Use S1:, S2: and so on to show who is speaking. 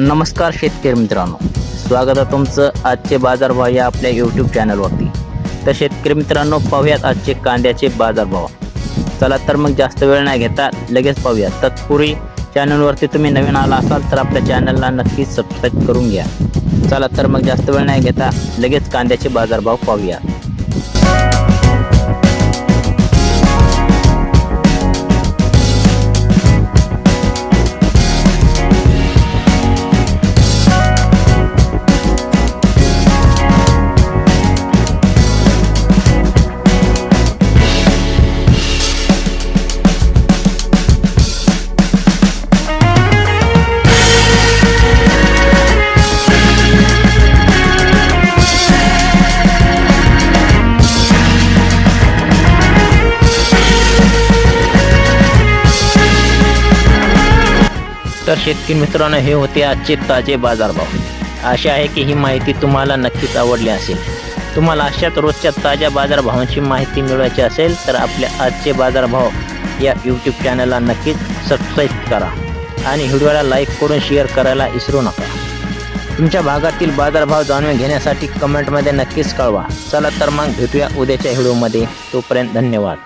S1: नमस्कार शेतकरी मित्रांनो. स्वागत आहे तुमचं आजचे बाजारभाव या आपल्या यूट्यूब चॅनलवरती तर शेतकरी मित्रांनो पाहूयात आजचे कांद्याचे बाजारभाव. चला तर मग जास्त वेळ नाही घेता लगेच पाहूयात. तत्पूर्वी चॅनलवरती तुम्ही नवीन आला असाल तर आपल्या चॅनलला नक्कीच सबस्क्राईब करून घ्या. चला तर मग जास्त वेळ नाही घेता लगेच कांद्याचे बाजारभाव पाहूया तर शेतकरी मित्रांनो हे होते आजचे ताजे बाजारभाव. आशा आहे की ही माहिती तुम्हाला नक्कीच आवडली असेल. तुम्हाला अशाच रोजच्या ताज्या बाजारभावांची माहिती मिळवायची असेल तर आपल्या आजचे बाजारभाव या यूट्यूब चॅनलला नक्कीच सबस्क्राईब करा. आणि व्हिडिओला लाईक करून शेअर करायला विसरू नका. तुमच्या भागातील बाजारभाव जाणून घेण्यासाठी कमेंटमध्ये नक्कीच कळवा. चला तर मग भेटूया उद्याच्या व्हिडिओमध्ये तोपर्यंत धन्यवाद.